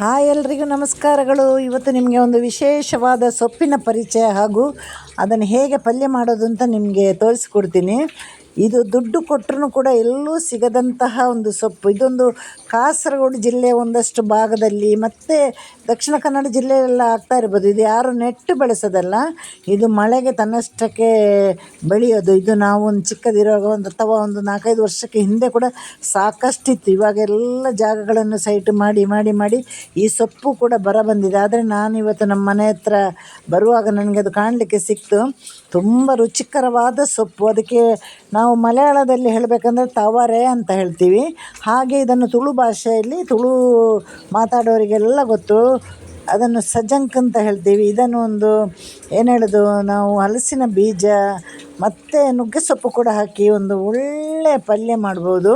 Hi ಎಲ್ರಿಗೂ ನಮಸ್ಕಾರಗಳು. ಇವತ್ತು ನಿಮಗೆ ಒಂದು ವಿಶೇಷವಾದ ಸೊಪ್ಪಿನ ಪರಿಚಯ ಹಾಗೂ ಅದನ್ನು ಹೇಗೆ ಪಲ್ಯ ಮಾಡೋದು ಅಂತ ನಿಮಗೆ ತೋರಿಸ್ಕೊಡ್ತೀನಿ. ಇದು ದುಡ್ಡು ಕೊಟ್ಟರೂ ಕೂಡ ಎಲ್ಲೂ ಸಿಗದಂತಹ ಒಂದು ಸೊಪ್ಪು. ಇದೊಂದು ಕಾಸರಗೋಡು ಜಿಲ್ಲೆ ಒಂದಷ್ಟು ಭಾಗದಲ್ಲಿ ಮತ್ತು ದಕ್ಷಿಣ ಕನ್ನಡ ಜಿಲ್ಲೆಯೆಲ್ಲ ಆಗ್ತಾ ಇರ್ಬೋದು. ಇದು ಯಾರು ನೆಟ್ಟು ಬೆಳೆಸೋದಲ್ಲ, ಇದು ಮಳೆಗೆ ತನ್ನಷ್ಟಕ್ಕೆ ಬೆಳೆಯೋದು. ಇದು ನಾವು ಒಂದು ಚಿಕ್ಕದಿರುವಾಗ ಒಂದು ಅಥವಾ ಒಂದು ನಾಲ್ಕೈದು ವರ್ಷಕ್ಕೆ ಹಿಂದೆ ಕೂಡ ಸಾಕಷ್ಟಿತ್ತು. ಇವಾಗೆಲ್ಲ ಜಾಗಗಳನ್ನು ಸೈಟ್ ಮಾಡಿ ಮಾಡಿ ಮಾಡಿ ಈ ಸೊಪ್ಪು ಕೂಡ ಬರ ಬಂದಿದೆ ಆದರೆ ನಾನಿವತ್ತು ನಮ್ಮ ಮನೆ ಹತ್ರ ಬರುವಾಗ ನನಗೆ ಅದು ಕಾಣಲಿಕ್ಕೆ ಸಿಕ್ತು. ತುಂಬ ರುಚಿಕರವಾದ ಸೊಪ್ಪು. ಅದಕ್ಕೆ ನಾವು ಮಲಯಾಳದಲ್ಲಿ ಹೇಳಬೇಕಂದ್ರೆ ತವರೆ ಅಂತ ಹೇಳ್ತೀವಿ. ಹಾಗೆ ಇದನ್ನು ತುಳು ಭಾಷೆಯಲ್ಲಿ, ತುಳು ಮಾತಾಡೋರಿಗೆಲ್ಲ ಗೊತ್ತು. ಅದನ್ನು ಸಜಂಕ್ ಅಂತ ಹೇಳ್ತೀವಿ. ಇದನ್ನು ಒಂದು, ಏನು ಹೇಳೋದು, ನಾವು ಹಲಸಿನ ಬೀಜ, ಮತ್ತು ನುಗ್ಗೆ ಸೊಪ್ಪು ಕೂಡ ಹಾಕಿ ಒಂದು ಒಳ್ಳೆಯ ಪಲ್ಯ ಮಾಡ್ಬೋದು.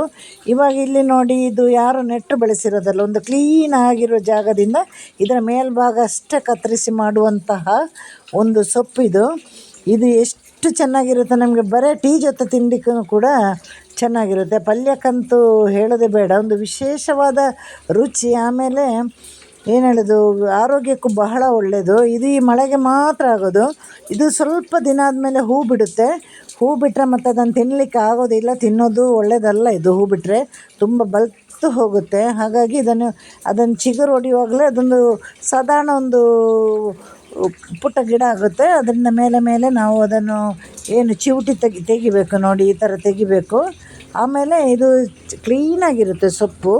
ಇವಾಗ ಇಲ್ಲಿ ನೋಡಿ, ಇದು ಯಾರು ನೆಟ್ಟು ಬೆಳೆಸಿರೋದಲ್ಲ, ಒಂದು ಕ್ಲೀನ್ ಆಗಿರೋ ಜಾಗದಿಂದ ಇದರ ಮೇಲ್ಭಾಗ ಅಷ್ಟೇ ಕತ್ತರಿಸಿ ಮಾಡುವಂತಹ ಒಂದು ಸೊಪ್ಪಿದು. ಇದು ಎಷ್ಟು ಚೆನ್ನಾಗಿರುತ್ತೆ ನಮಗೆ, ಬರೀ ಟೀ ಜೊತೆ ತಿಂಡಿಕ್ಕೂ ಕೂಡ ಚೆನ್ನಾಗಿರುತ್ತೆ. ಪಲ್ಯಕ್ಕಂತೂ ಹೇಳೋದೇ ಬೇಡ. ಒಂದು ವಿಶೇಷವಾದ ರುಚಿ, ಆಮೇಲೆ ಏನು ಹೇಳೋದು, ಆರೋಗ್ಯಕ್ಕೂ ಬಹಳ ಒಳ್ಳೆಯದು ಇದು ಈ ಮಳೆಗೆ ಮಾತ್ರ ಆಗೋದು. ಇದು ಸ್ವಲ್ಪ ದಿನ ಆದಮೇಲೆ ಹೂ ಬಿಡುತ್ತೆ. ಹೂ ಬಿಟ್ಟರೆ ಮತ್ತು ಅದನ್ನು ತಿನ್ನಲಿಕ್ಕೆ ಆಗೋದಿಲ್ಲ ತಿನ್ನೋದು ಒಳ್ಳೆಯದಲ್ಲ ಇದು ಹೂ ಬಿಟ್ಟರೆ ತುಂಬ ಬಲ್ತು ಹೋಗುತ್ತೆ. ಹಾಗಾಗಿ ಇದನ್ನು, ಅದನ್ನು ಚಿಗುರು ಹೊಡೆಯುವಾಗಲೇ ಅದೊಂದು ಸಾಧಾರಣ ಒಂದು ಪುಟ್ಟ ಗಿಡ ಆಗುತ್ತೆ. ಅದರಿಂದ ಮೇಲೆ ಮೇಲೆ ನಾವು ಅದನ್ನು ಏನು ಚಿವುಟಿ ತೆಗಿ, ತೆಗಿಬೇಕು ನೋಡಿ, ಈ ಥರ ತೆಗಿಬೇಕು. ಆಮೇಲೆ ಇದು ಕ್ಲೀನಾಗಿರುತ್ತೆ ಸೊಪ್ಪು.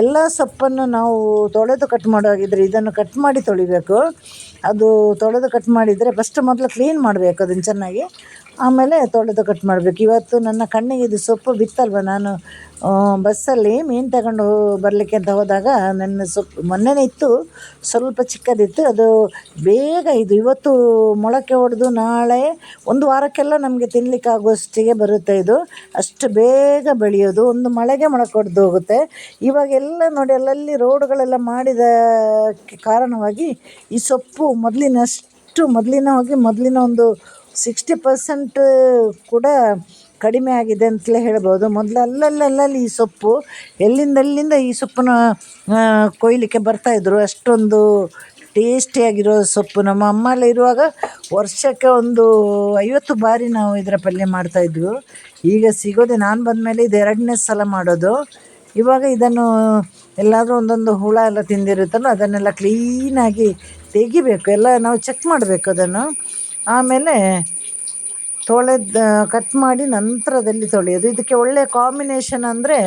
ಎಲ್ಲ ಸೊಪ್ಪನ್ನು ನಾವು ತೊಳೆದು ಕಟ್ ಮಾಡುವಾಗಿದ್ದರೆ ಇದನ್ನು ಕಟ್ ಮಾಡಿ ತೊಳಿಬೇಕು. ಅದು ತೊಳೆದು ಕಟ್ ಮಾಡಿದರೆ ಫಸ್ಟ್ ಮೊದಲು ಕ್ಲೀನ್ ಮಾಡಬೇಕು ಅದನ್ನು ಚೆನ್ನಾಗಿ. ಆಮೇಲೆ ತೊಳೆದು ಕಟ್ ಮಾಡಬೇಕು. ಇವತ್ತು ನನ್ನ ಕಣ್ಣಿಗೆ ಇದು ಸೊಪ್ಪು ಬಿತ್ತಲ್ವ ನಾನು? ಬಸ್ಸಲ್ಲಿ ಮೀನು ತಗೊಂಡು ಬರಲಿಕ್ಕೆ ಅಂತ ಹೋದಾಗ ನನ್ನ ಸೊಪ್ಪು ಮೊನ್ನೆನೇ ಇತ್ತು. ಸ್ವಲ್ಪ ಚಿಕ್ಕದಿತ್ತು. ಅದು ಬೇಗ ಇದು ಇವತ್ತು ಮೊಳಕೆ ಹೊಡೆದು ನಾಳೆ ಒಂದು ವಾರಕ್ಕೆಲ್ಲ ನಮಗೆ ತಿನ್ನಲಿಕ್ಕೆ ಆಗುವಷ್ಟಿಗೆ ಬರುತ್ತೆ ಇದು. ಅಷ್ಟು ಬೇಗ ಬೆಳೆಯೋದು. ಒಂದು ಮಳೆಗೆ ಮೊಳಕೆ ಹೊಡೆದು ಹೋಗುತ್ತೆ. ಇವಾಗೆಲ್ಲ ನೋಡಿ ಅಲ್ಲಲ್ಲಿ ರೋಡುಗಳೆಲ್ಲ ಮಾಡಿದ ಕಾರಣವಾಗಿ ಈ ಸೊಪ್ಪು ಮೊದಲಿನಷ್ಟು ಮೊದಲಿನ ಹೋಗಿ ಮೊದಲಿನ ಒಂದು ಸಿಕ್ಸ್ಟಿ ಪರ್ಸೆಂಟ್ ಕೂಡ ಕಡಿಮೆ ಆಗಿದೆ ಅಂತಲೇ ಹೇಳ್ಬೋದು. ಮೊದಲು ಅಲ್ಲಲ್ಲಲ್ಲಲ್ಲಿ ಈ ಸೊಪ್ಪು ಎಲ್ಲಿಂದಲ್ಲಿಂದ ಈ ಸೊಪ್ಪನ್ನ ಕೊಯ್ಲಿಕ್ಕೆ ಬರ್ತಾಯಿದ್ರು ಅಷ್ಟೊಂದು ಟೇಸ್ಟಿಯಾಗಿರೋ ಸೊಪ್ಪು. ನಮ್ಮ ಅಮ್ಮ ಎಲ್ಲ ಇರುವಾಗ ವರ್ಷಕ್ಕೆ ಒಂದು ಐವತ್ತು ಬಾರಿ ನಾವು ಇದರ ಪಲ್ಯ ಮಾಡ್ತಾಯಿದ್ವು ಈಗ ಸಿಗೋದೆ, ನಾನು ಬಂದಮೇಲೆ ಇದು ಎರಡನೇ ಸಲ ಮಾಡೋದು. ಇವಾಗ ಇದನ್ನು ಎಲ್ಲಾದರೂ ಒಂದೊಂದು ಹುಳ ಎಲ್ಲ ತಿಂದಿರುತ್ತಲ್ಲ, ಅದನ್ನೆಲ್ಲ ಕ್ಲೀನಾಗಿ ತೆಗಿಬೇಕು. ಎಲ್ಲ ನಾವು ಚೆಕ್ ಮಾಡಬೇಕು ಅದನ್ನು. ಆಮೇಲೆ ತೊಳೆದು ಕಟ್ ಮಾಡಿ ನಂತರದಲ್ಲಿ ತೊಳೆಯೋದು. ಇದಕ್ಕೆ ಒಳ್ಳೆಯ ಕಾಂಬಿನೇಷನ್ ಅಂದರೆ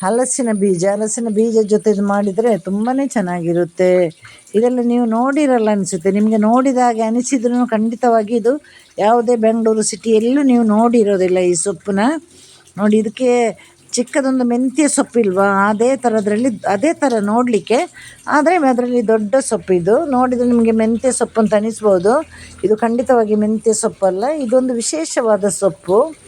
ಹಲಸಿನ ಬೀಜ. ಹಲಸಿನ ಬೀಜ ಜೊತೆ ಇದು ಮಾಡಿದರೆ ತುಂಬಾ ಚೆನ್ನಾಗಿರುತ್ತೆ. ಇದೆಲ್ಲ ನೀವು ನೋಡಿರಲ್ಲ ಅನಿಸುತ್ತೆ. ನಿಮಗೆ ನೋಡಿದ ಹಾಗೆ ಅನಿಸಿದ್ರೂ ಖಂಡಿತವಾಗಿ ಇದು ಯಾವುದೇ ಬೆಂಗಳೂರು ಸಿಟಿಯಲ್ಲೂ ನೀವು ನೋಡಿರೋದಿಲ್ಲ ಈ ಸೊಪ್ಪನ್ನ. ನೋಡಿ, ಇದಕ್ಕೆ ಚಿಕ್ಕದೊಂದು ಮೆಂತ್ಯ ಸೊಪ್ಪಿಲ್ವಾ? ಅದೇ ಥರದ್ರಲ್ಲಿ ಅದೇ ಥರ ನೋಡಲಿಕ್ಕೆ. ಆದರೆ ಅದರಲ್ಲಿ ದೊಡ್ಡ ಸೊಪ್ಪಿದು. ನೋಡಿದರೆ ನಿಮಗೆ ಮೆಂತ್ಯ ಸೊಪ್ಪು ಅಂತ ಅನಿಸ್ಬೋದು. ಇದು ಖಂಡಿತವಾಗಿ ಮೆಂತ್ಯ ಸೊಪ್ಪಲ್ಲ. ಇದೊಂದು ವಿಶೇಷವಾದ ಸೊಪ್ಪು.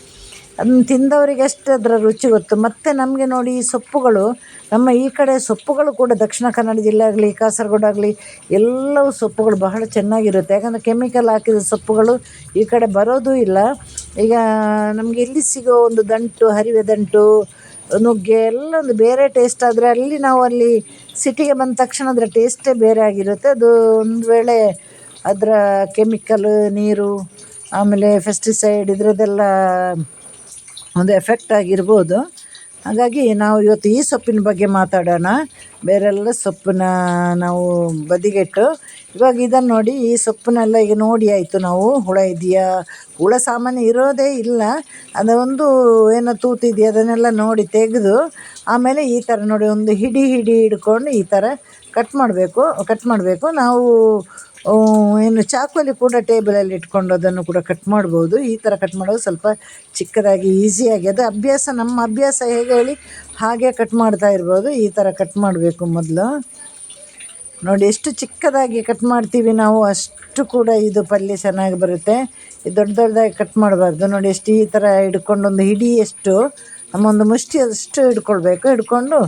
ಅದನ್ನು ತಿಂದವರಿಗೆ ಎಷ್ಟು ಅದರ ರುಚಿ ಗೊತ್ತು? ಮತ್ತು ನಮಗೆ ನೋಡಿ ಈ ಸೊಪ್ಪುಗಳು, ನಮ್ಮ ಈ ಕಡೆ ಸೊಪ್ಪುಗಳು ಕೂಡ ದಕ್ಷಿಣ ಕನ್ನಡ ಜಿಲ್ಲೆ ಆಗಲಿ, ಕಾಸರಗೋಡು ಎಲ್ಲವೂ ಸೊಪ್ಪುಗಳು ಬಹಳ ಚೆನ್ನಾಗಿರುತ್ತೆ. ಯಾಕಂದರೆ ಕೆಮಿಕಲ್ ಹಾಕಿದ ಸೊಪ್ಪುಗಳು ಈ ಕಡೆ ಬರೋದೂ ಇಲ್ಲ. ಈಗ ನಮಗೆ ಇಲ್ಲಿ ಸಿಗೋ ಒಂದು ದಂಟು, ಹರಿವೆ ದಂಟು, ನುಗ್ಗೆ, ಎಲ್ಲ ಒಂದು ಬೇರೆ ಟೇಸ್ಟ್ ಆದರೆ ಅಲ್ಲಿ ನಾವು ಅಲ್ಲಿ ಸಿಟಿಗೆ ಬಂದ ತಕ್ಷಣ ಅದರ ಟೇಸ್ಟೇ ಬೇರೆ ಆಗಿರುತ್ತೆ. ಅದು ಒಂದು ವೇಳೆ ಅದರ ಕೆಮಿಕಲ್, ನೀರು, ಆಮೇಲೆ ಫೆಸ್ಟಿಸೈಡ್ ಇದರದ್ದೆಲ್ಲ ಒಂದು ಎಫೆಕ್ಟ್ ಆಗಿರ್ಬೋದು. ಹಾಗಾಗಿ ನಾವು ಇವತ್ತು ಈ ಸೊಪ್ಪಿನ ಬಗ್ಗೆ ಮಾತಾಡೋಣ. ಬೇರೆಲ್ಲ ಸೊಪ್ಪನ್ನ ನಾವು ಬದಿಗೆಟ್ಟು. ಇವಾಗ ಇದನ್ನು ನೋಡಿ ಈ ಸೊಪ್ಪನ್ನೆಲ್ಲ ಈಗ ನೋಡಿ ಆಯಿತು ನಾವು. ಹುಳ ಇದೆಯಾ? ಹುಳ ಸಾಮಾನ್ಯ ಇರೋದೇ ಇಲ್ಲ. ಅದೊಂದು ಏನೋ ತೂತಿದೆಯಾ ಅದನ್ನೆಲ್ಲ ನೋಡಿ ತೆಗೆದು ಆಮೇಲೆ ಈ ಥರ ನೋಡಿ ಒಂದು ಹಿಡಿ ಹಿಡಿ ಹಿಡ್ಕೊಂಡು ಈ ಥರ ಕಟ್ ಮಾಡಬೇಕು ಕಟ್ ಮಾಡಬೇಕು. ನಾವು ಏನು ಚಾಕುವಲ್ಲಿ ಕೂಡ ಟೇಬಲಲ್ಲಿ ಇಟ್ಕೊಂಡು ಅದನ್ನು ಕೂಡ ಕಟ್ ಮಾಡ್ಬೋದು. ಈ ಥರ ಕಟ್ ಮಾಡೋದು ಸ್ವಲ್ಪ ಚಿಕ್ಕದಾಗಿ ಈಸಿಯಾಗಿ ಅದು ಅಭ್ಯಾಸ, ನಮ್ಮ ಅಭ್ಯಾಸ ಹೇಗೆ ಹೇಳಿ ಹಾಗೆ ಕಟ್ ಮಾಡ್ತಾ ಇರ್ಬೋದು. ಈ ಥರ ಕಟ್ ಮಾಡಬೇಕು ಮೊದಲು. ನೋಡಿ, ಎಷ್ಟು ಚಿಕ್ಕದಾಗಿ ಕಟ್ ಮಾಡ್ತೀವಿ ನಾವು, ಅಷ್ಟು ಕೂಡ ಇದು ಪಲ್ಯ ಚೆನ್ನಾಗಿ ಬರುತ್ತೆ. ದೊಡ್ಡ ದೊಡ್ಡದಾಗಿ ಕಟ್ ಮಾಡಬಾರ್ದು. ನೋಡಿ, ಎಷ್ಟು ಈ ಥರ ಹಿಡ್ಕೊಂಡು ಒಂದು ಹಿಡಿಯಷ್ಟು ನಮ್ಮ ಒಂದು ಮುಷ್ಟಿ ಅಷ್ಟು ಹಿಡ್ಕೊಳ್ಬೇಕು. ಹಿಡ್ಕೊಂಡು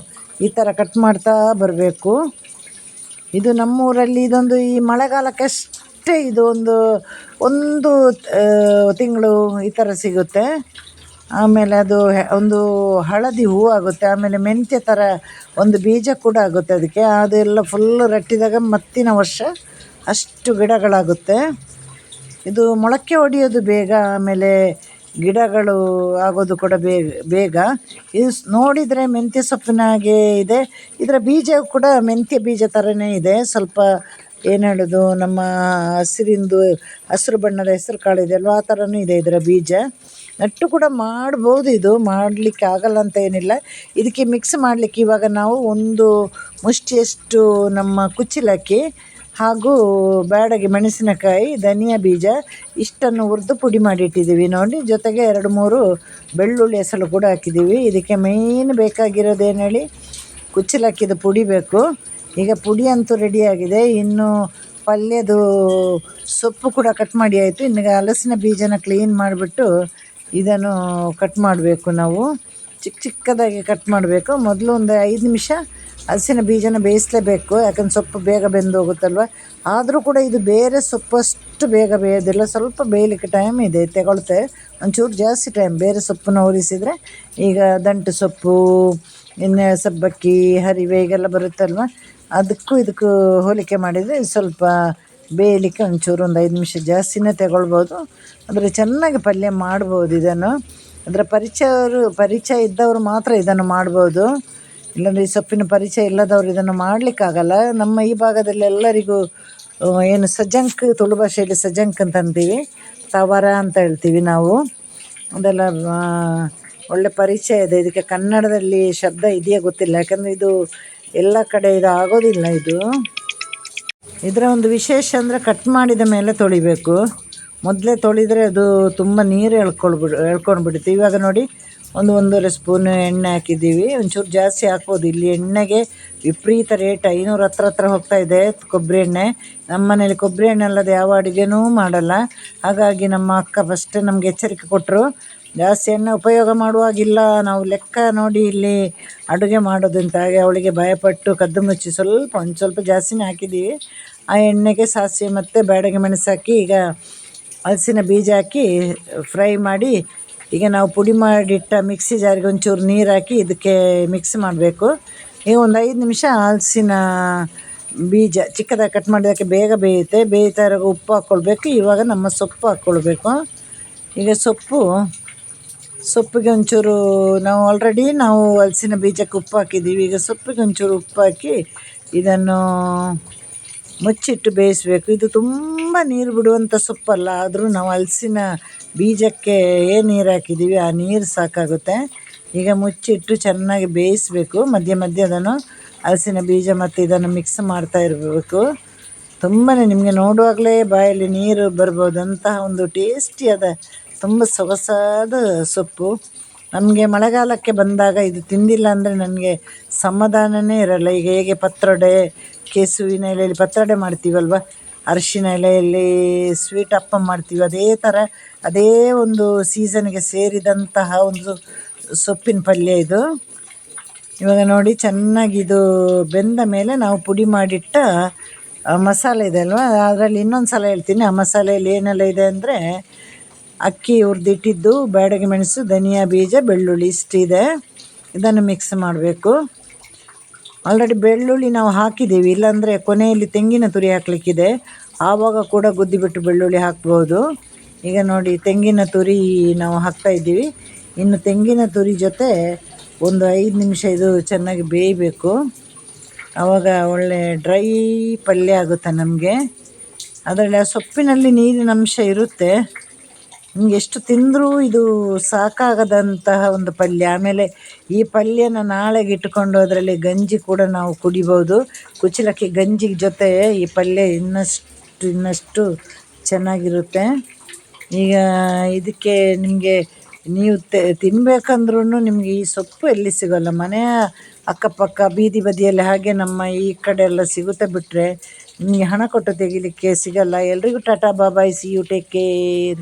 ಈ ಥರ ಕಟ್ ಮಾಡ್ತಾ ಬರಬೇಕು. ಇದು ನಮ್ಮೂರಲ್ಲಿ ಇದೊಂದು ಈ ಮಳೆಗಾಲಕ್ಕಷ್ಟೇ ಇದು ಒಂದು ಒಂದು ತಿಂಗಳು ಈ ಥರ ಸಿಗುತ್ತೆ. ಆಮೇಲೆ ಅದು ಒಂದು ಹಳದಿ ಹೂ ಆಗುತ್ತೆ. ಆಮೇಲೆ ಮೆಂತ್ಯ ಥರ ಒಂದು ಬೀಜ ಕೂಡ ಆಗುತ್ತೆ ಅದಕ್ಕೆ. ಅದೆಲ್ಲ ಫುಲ್ಲು ರಟ್ಟಿದಾಗ ಮತ್ತಿನ ವರ್ಷ ಅಷ್ಟು ಗಿಡಗಳಾಗುತ್ತೆ. ಇದು ಮೊಳಕೆ ಹೊಡೆಯೋದು ಬೇಗ, ಆಮೇಲೆ ಗಿಡಗಳು ಆಗೋದು ಕೂಡ ಬೇಗ ಬೇಗ. ಇದು ನೋಡಿದರೆ ಮೆಂತ್ಯ ಸೊಪ್ಪಿನ ಹಾಗೆ ಇದೆ. ಇದರ ಬೀಜ ಕೂಡ ಮೆಂತ್ಯ ಬೀಜ ಥರನೇ ಇದೆ. ಸ್ವಲ್ಪ ಏನು ಹೇಳೋದು, ನಮ್ಮ ಹಸಿರಿಂದು, ಹಸಿರು ಬಣ್ಣದ ಹೆಸರು ಕಾಳು ಇದೆ ಅಲ್ವಾ ಆ ಥರನೂ ಇದೆ ಇದರ ಬೀಜ. ನಟ್ಟು ಕೂಡ ಮಾಡ್ಬೋದು ಇದು. ಮಾಡಲಿಕ್ಕೆ ಆಗಲ್ಲ ಅಂತ ಏನಿಲ್ಲ. ಇದಕ್ಕೆ ಮಿಕ್ಸ್ ಮಾಡಲಿಕ್ಕೆ ಇವಾಗ ನಾವು ಒಂದು ಮುಷ್ಟಿಯಷ್ಟು ನಮ್ಮ ಕುಚ್ಚಲಕ್ಕಿ ಹಾಗೂ ಬ್ಯಾಡಗಿ ಮೆಣಸಿನಕಾಯಿ, ಧನಿಯಾ ಬೀಜ ಇಷ್ಟನ್ನು ಹುರಿದು ಪುಡಿ ಮಾಡಿ ಇಟ್ಟಿದ್ದೀವಿ ನೋಡಿ. ಜೊತೆಗೆ ಎರಡು ಮೂರು ಬೆಳ್ಳುಳ್ಳಿ ಹೆಸಲು ಕೂಡ ಹಾಕಿದ್ದೀವಿ. ಇದಕ್ಕೆ ಮೇಯ್ನ್ ಬೇಕಾಗಿರೋದು ಏನು ಹೇಳಿ? ಕುಚ್ಚಲಕ್ಕಿದು ಪುಡಿ ಬೇಕು. ಈಗ ಪುಡಿ ಅಂತೂ ರೆಡಿಯಾಗಿದೆ ಇನ್ನು ಪಲ್ಯದು ಸೊಪ್ಪು ಕೂಡ ಕಟ್ ಮಾಡಿ ಆಯಿತು. ಇನ್ನು ಹಲಸಿನ ಬೀಜನ ಕ್ಲೀನ್ ಮಾಡಿಬಿಟ್ಟು ಇದನ್ನು ಕಟ್ ಮಾಡಬೇಕು ನಾವು. ಚಿಕ್ಕ ಚಿಕ್ಕದಾಗಿ ಕಟ್ ಮಾಡಬೇಕು. ಮೊದಲು ಒಂದು ಐದು ನಿಮಿಷ ಹಸಿನ ಬೀಜನ ಬೇಯಿಸಲೇಬೇಕು. ಯಾಕಂದ್ರೆ ಸೊಪ್ಪು ಬೇಗ ಬೆಂದು ಹೋಗುತ್ತಲ್ವ? ಆದರೂ ಕೂಡ ಇದು ಬೇರೆ ಸೊಪ್ಪು ಅಷ್ಟು ಬೇಗ ಬೇಯೋದಿಲ್ಲ. ಸ್ವಲ್ಪ ಬೇಯಲಿಕ್ಕೆ ಟೈಮ್ ಇದೆ. ತಗೊಳ್ತೆ. ಒಂಚೂರು ಜಾಸ್ತಿ ಟೈಮ್ ಬೇರೆ ಸೊಪ್ಪನ್ನ ಹೋಲಿಸಿದರೆ ಈಗ ದಂಟು ಸೊಪ್ಪು, ಇನ್ನು ಸಬ್ಬಕ್ಕಿ, ಹರಿವೆ ಈಗೆಲ್ಲ ಬರುತ್ತಲ್ವ? ಅದಕ್ಕೂ ಇದಕ್ಕೂ ಹೋಲಿಕೆ ಮಾಡಿದರೆ ಸ್ವಲ್ಪ ಬೇಯಲಿಕ್ಕೆ ಒಂಚೂರು ಒಂದು ಐದು ನಿಮಿಷ ಜಾಸ್ತಿನೇ ತಗೊಳ್ಬೋದು. ಆದರೆ ಚೆನ್ನಾಗಿ ಪಲ್ಯ ಮಾಡ್ಬೋದು ಇದನ್ನು. ಅದರ ಪರಿಚಯವರು, ಪರಿಚಯ ಇದ್ದವರು ಮಾತ್ರ ಇದನ್ನು ಮಾಡ್ಬೋದು. ಇಲ್ಲಾಂದರೆ ಈ ಸೊಪ್ಪಿನ ಪರಿಚಯ ಇಲ್ಲದವರು ಇದನ್ನು ಮಾಡಲಿಕ್ಕಾಗಲ್ಲ. ನಮ್ಮ ಈ ಭಾಗದಲ್ಲಿ ಎಲ್ಲರಿಗೂ ಏನು ಸಜ್ಜಂಕ್ ತುಳು ಭಾಷೆಯಲ್ಲಿ ಸಜ್ಜಂಕ್ ಅಂತ ಅಂತೀವಿ. ತವರ ಅಂತ ಹೇಳ್ತೀವಿ ನಾವು. ಅದೆಲ್ಲ ಒಳ್ಳೆ ಪರಿಚಯ ಇದೆ. ಇದಕ್ಕೆ ಕನ್ನಡದಲ್ಲಿ ಶಬ್ದ ಇದೆಯಾ ಗೊತ್ತಿಲ್ಲ. ಯಾಕಂದರೆ ಇದು ಎಲ್ಲ ಕಡೆ ಇದು ಆಗೋದಿಲ್ಲ ಇದು. ಇದರ ಒಂದು ವಿಶೇಷ ಅಂದರೆ ಕಟ್ ಮಾಡಿದ ಮೇಲೆ ತೊಳಿಬೇಕು. ಮೊದಲೇ ತೊಳೆದರೆ ಅದು ತುಂಬ ನೀರು ಎಳ್ಕೊಳ್ಬಿಡು ಎಳ್ಕೊಂಡು ಬಿಡುತ್ತೆ ಇವಾಗ ನೋಡಿ, ಒಂದು ಒಂದೂವರೆ ಸ್ಪೂನ್ ಎಣ್ಣೆ ಹಾಕಿದ್ದೀವಿ. ಒಂಚೂರು ಜಾಸ್ತಿ ಹಾಕ್ಬೋದು. ಇಲ್ಲಿ ಎಣ್ಣೆಗೆ ವಿಪರೀತ ರೇಟ್. ಐನೂರು ಹತ್ರ ಹತ್ರ ಹೋಗ್ತಾ ಇದೆ ಕೊಬ್ಬರಿ ಎಣ್ಣೆ. ನಮ್ಮ ಮನೇಲಿ ಕೊಬ್ಬರಿ ಎಣ್ಣೆ ಅಲ್ಲದೆ ಯಾವ ಅಡುಗೆನೂ ಮಾಡಲ್ಲ. ಹಾಗಾಗಿ ನಮ್ಮ ಅಕ್ಕ ಫಸ್ಟ್ ನಮಗೆ ಎಚ್ಚರಿಕೆ ಕೊಟ್ಟರು ಜಾಸ್ತಿ ಎಣ್ಣೆ ಉಪಯೋಗ ಮಾಡುವಾಗಿಲ್ಲ. ನಾವು ಲೆಕ್ಕ ನೋಡಿ ಇಲ್ಲಿ ಅಡುಗೆ ಮಾಡೋದಂತ ಹಾಗೆ ಅವಳಿಗೆ ಭಯಪಟ್ಟು ಕದ್ದು ಮುಚ್ಚಿ ಸ್ವಲ್ಪ, ಒಂದು ಸ್ವಲ್ಪ ಜಾಸ್ತಿನೇ ಹಾಕಿದ್ದೀವಿ. ಆ ಎಣ್ಣೆಗೆ ಸಾಸಿವೆ ಮತ್ತು ಬ್ಯಾಡಗೆ ಮೆಣಸು ಹಾಕಿ ಈಗ ಹಲಸಿನ ಬೀಜ ಹಾಕಿ ಫ್ರೈ ಮಾಡಿ, ಈಗ ನಾವು ಪುಡಿ ಮಾಡಿಟ್ಟ ಮಿಕ್ಸಿ ಜಾರಿಗೆ ಒಂಚೂರು ನೀರು ಹಾಕಿ ಇದಕ್ಕೆ ಮಿಕ್ಸ್ ಮಾಡಬೇಕು. ಈಗ ಒಂದು ಐದು ನಿಮಿಷ ಹಲಸಿನ ಬೀಜ ಚಿಕ್ಕದಾಗಿ ಕಟ್ ಮಾಡಿದಕ್ಕೆ ಬೇಗ ಬೇಯುತ್ತೆ. ಬೇಯ್ತಾ ಇರೋ ಉಪ್ಪು ಹಾಕ್ಕೊಳ್ಬೇಕು ಇವಾಗ ನಮ್ಮ ಸೊಪ್ಪು ಹಾಕ್ಕೊಳ್ಬೇಕು ಈಗ ಸೊಪ್ಪು, ಸೊಪ್ಪಿಗೆ ಒಂಚೂರು ನಾವು ಆಲ್ರೆಡಿ ನಾವು ಹಲಸಿನ ಬೀಜಕ್ಕೆ ಉಪ್ಪು ಹಾಕಿದ್ದೀವಿ. ಈಗ ಸೊಪ್ಪಿಗೆ ಒಂಚೂರು ಉಪ್ಪು ಹಾಕಿ ಇದನ್ನು ಮುಚ್ಚಿಟ್ಟು ಬೇಯಿಸಬೇಕು. ಇದು ತುಂಬ ನೀರು ಬಿಡುವಂಥ ಸೊಪ್ಪಲ್ಲ, ಆದರೂ ನಾವು ಹಲಸಿನ ಬೀಜಕ್ಕೆ ಏನು ನೀರು ಹಾಕಿದ್ದೀವಿ ಆ ನೀರು ಸಾಕಾಗುತ್ತೆ. ಈಗ ಮುಚ್ಚಿಟ್ಟು ಚೆನ್ನಾಗಿ ಬೇಯಿಸಬೇಕು. ಮಧ್ಯೆ ಮಧ್ಯೆ ಅದನ್ನು ಹಲಸಿನ ಬೀಜ ಮತ್ತು ಇದನ್ನು ಮಿಕ್ಸ್ ಮಾಡ್ತಾ ಇರಬೇಕು. ತುಂಬಾ ನಿಮಗೆ ನೋಡುವಾಗಲೇ ಬಾಯಲ್ಲಿ ನೀರು ಬರ್ಬೋದಂತಹ ಒಂದು ಟೇಸ್ಟಿಯಾದ ತುಂಬ ಸೊಗಸಾದ ಸೊಪ್ಪು. ನಮಗೆ ಮಳೆಗಾಲಕ್ಕೆ ಬಂದಾಗ ಇದು ತಿಂದಿಲ್ಲ ಅಂದರೆ ನನಗೆ ಸಮಾಧಾನವೇ ಇರಲ್ಲ. ಈಗ ಹೇಗೆ ಪತ್ರೊಡೆ ಕೆಸುವಿನ ಎಲೆಯಲ್ಲಿ ಪತ್ರೊಡೆ ಮಾಡ್ತೀವಲ್ವ? ಅರಿಶಿನ ಎಲೆಯಲ್ಲಿ ಸ್ವೀಟ್ ಅಪ್ಪ ಮಾಡ್ತೀವಿ. ಅದೇ ಥರ ಅದೇ ಒಂದು ಸೀಸನ್ಗೆ ಸೇರಿದಂತಹ ಒಂದು ಸೊಪ್ಪಿನ ಪಲ್ಯ ಇದು. ಇವಾಗ ನೋಡಿ, ಚೆನ್ನಾಗಿ ಇದು ಬೆಂದ ಮೇಲೆ ನಾವು ಪುಡಿ ಮಾಡಿಟ್ಟ ಮಸಾಲೆ ಇದೆ ಅಲ್ವಾ? ಅದರಲ್ಲಿ ಇನ್ನೊಂದು ಸಲ ಹೇಳ್ತೀನಿ. ಆ ಮಸಾಲೆಯಲ್ಲಿ ಏನೆಲ್ಲ ಇದೆ ಅಂದರೆ, ಅಕ್ಕಿ ಹುರಿದಿಟ್ಟಿದ್ದು ಬ್ಯಾಡಗೆ ಮೆಣಸು, ಧನಿಯಾ ಬೀಜ, ಬೆಳ್ಳುಳ್ಳಿ ಇಷ್ಟಿದೆ. ಇದನ್ನು ಮಿಕ್ಸ್ ಮಾಡಬೇಕು. ಆಲ್ರೆಡಿ ಬೆಳ್ಳುಳ್ಳಿ ನಾವು ಹಾಕಿದ್ದೀವಿ. ಇಲ್ಲಾಂದರೆ ಕೊನೆಯಲ್ಲಿ ತೆಂಗಿನ ತುರಿ ಹಾಕಲಿಕ್ಕಿದೆ. ಆವಾಗ ಕೂಡ ಗುದ್ದಿಬಿಟ್ಟು ಬೆಳ್ಳುಳ್ಳಿ ಹಾಕ್ಬೋದು. ಈಗ ನೋಡಿ, ತೆಂಗಿನ ತುರಿ ನಾವು ಹಾಕ್ತಾ ಇದ್ದೀವಿ. ಇನ್ನು ತೆಂಗಿನ ತುರಿ ಜೊತೆ ಒಂದು ಐದು ನಿಮಿಷ ಇದು ಚೆನ್ನಾಗಿ ಬೇಯಬೇಕು. ಆವಾಗ ಒಳ್ಳೆ ಡ್ರೈ ಪಲ್ಯ ಆಗುತ್ತೆ ನಮಗೆ. ಅದರಲ್ಲಿ ಆ ಸೊಪ್ಪಿನಲ್ಲಿ ನೀರಿನ ಅಂಶ ಇರುತ್ತೆ. ನಿಮ್ಗೆ ಎಷ್ಟು ತಿಂದರೂ ಇದು ಸಾಕಾಗದಂತಹ ಒಂದು ಪಲ್ಯ. ಆಮೇಲೆ ಈ ಪಲ್ಯನ ನಾಳೆಗೆ ಇಟ್ಕೊಂಡು ಅದರಲ್ಲಿ ಗಂಜಿ ಕೂಡ ನಾವು ಕುಡಿಬೋದು. ಕುಚಲಕ್ಕಿ ಗಂಜಿ ಜೊತೆ ಈ ಪಲ್ಯ ಇನ್ನಷ್ಟು ಇನ್ನಷ್ಟು ಚೆನ್ನಾಗಿರುತ್ತೆ. ಈಗ ಇದಕ್ಕೆ ನಿಮಗೆ ನೀವು ತಿನ್ಬೇಕಂದ್ರೂ ನಿಮಗೆ ಈ ಸೊಪ್ಪು ಎಲ್ಲಿ ಸಿಗೋಲ್ಲ. ಮನೆಯ ಅಕ್ಕಪಕ್ಕ, ಬೀದಿ ಬದಿಯಲ್ಲಿ ಹಾಗೆ ನಮ್ಮ ಈ ಕಡೆ ಎಲ್ಲ ಸಿಗುತ್ತೆ ಬಿಟ್ಟರೆ ನಿಮಗೆ ಹಣ ಕೊಟ್ಟು ತೆಗಿಲಿಕ್ಕೆ ಸಿಗಲ್ಲ. ಎಲ್ರಿಗೂ tata bye bye see you take care.